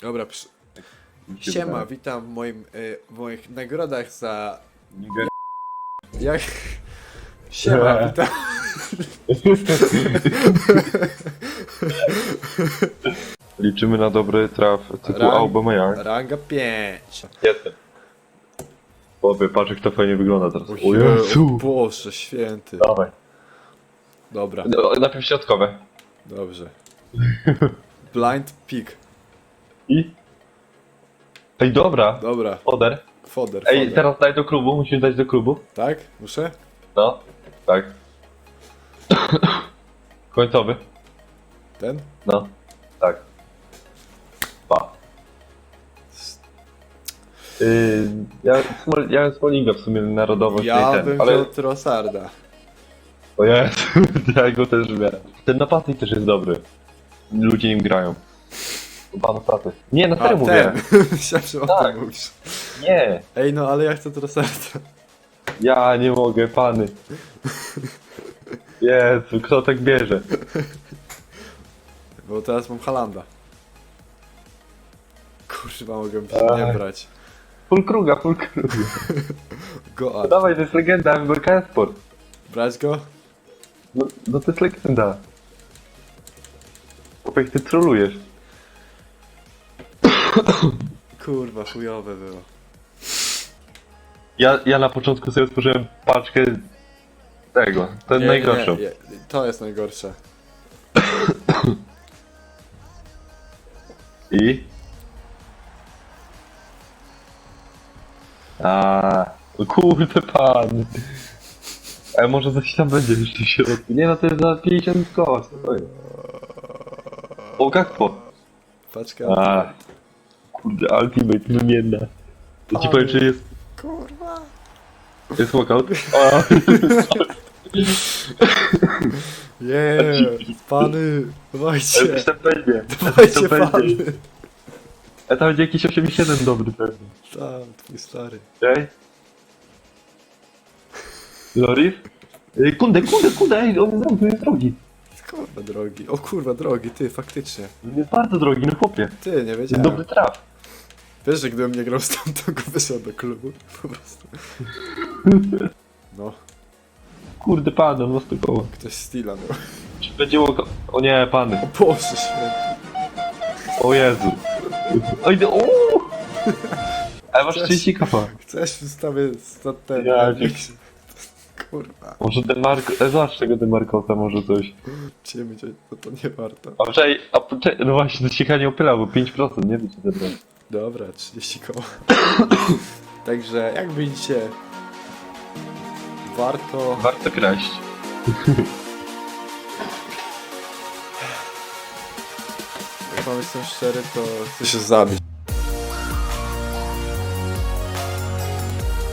Dobra, przy... Siema, witam w, moim, y, w moich nagrodach za... Niger- Jak... Siema, witam... Liczymy na dobry traf typu Rang- Aubameyang. Ranga 5. Jestem. Boby, patrz jak to fajnie wygląda teraz. O O Jezu! Boże, święty. Dawaj. Dobra, No, Najpierw środkowe. dobrze. Blind pick. I? Ej, dobra. Dobra, Oder. foder, Ej, foder. teraz daj do klubu, musisz dać do klubu. Tak? Muszę? No. Tak. Końcowy. Ten? No. Tak. Pa. Yy, ja, Smol- ja Smolinga w sumie narodowość Ja ten, bym ale... wziął Trossarda. O Jezu, ja go też biorę. Ten napastnik też jest dobry. Ludzie nim grają. Chyba naprawdę. Nie, A, serio mówię. ten! Myślałem, że o Tak. tym mówisz. Nie. Ej, no ale ja chcę Trossarda. Ja nie mogę, pany. Jezu, kto tak bierze? Bo teraz mam Halanda. Kurwa, mogę nie brać. Full kruga, full kruga. Go Dawaj, to jest legenda, WBK Sport. Brać go? No, no to jest legenda. Chłopak, ty trolujesz. Kurwa, chujowe było. Ja, ja na początku sobie otworzyłem paczkę tego, ten Nie, najgorszą. Nie, nie, to jest najgorsze. I? A, kurde pan. A może coś tam będzie jeszcze w środku. Nie no, to jest za 50 koła, spokojnie. O, Gakpo. Paczka. A, kurde, Ultimate wymienna. To ci powiem, czy jest, Kurwa. jest walkout? A, Jeee, pany, dawajcie. tam będzie. Dawajcie to będzie. pany. A tam będzie jakiś 87 dobry pewnie. Tam, twój stary. Ej? Loris? Ej, kundę, kundę, kundę, ej, on jest drogi, on jest drogi. Kurwa drogi. O kurwa drogi, ty, faktycznie. On jest bardzo drogi, no chłopie. Ty, nie wiedziałem. dobry traf. Wiesz, że gdybym nie grał z tą, to go wyszedł do klubu. Po prostu. No, Kurde, pan, on ma 100 koła. ktoś Steela miał. Czy będzie oko... O nie, pany. O Boże święty. O Jezu. Oj, no, uuu. Ale masz 30 koła. Chcesz wstawię za ten... Ja cię- Kurwa, Może Demarco... E, zobacz tego Demarcosa, może coś. cię, to, to nie warto. A wczoraj... A poczekaj, no właśnie, to się chyba nie opylał, bo 5%, nie wiem co zebrać. Dobra, 30 koła. Także, jak widzicie, warto... Warto kraść. Jak mam jestem szczery, to chcę się zabić.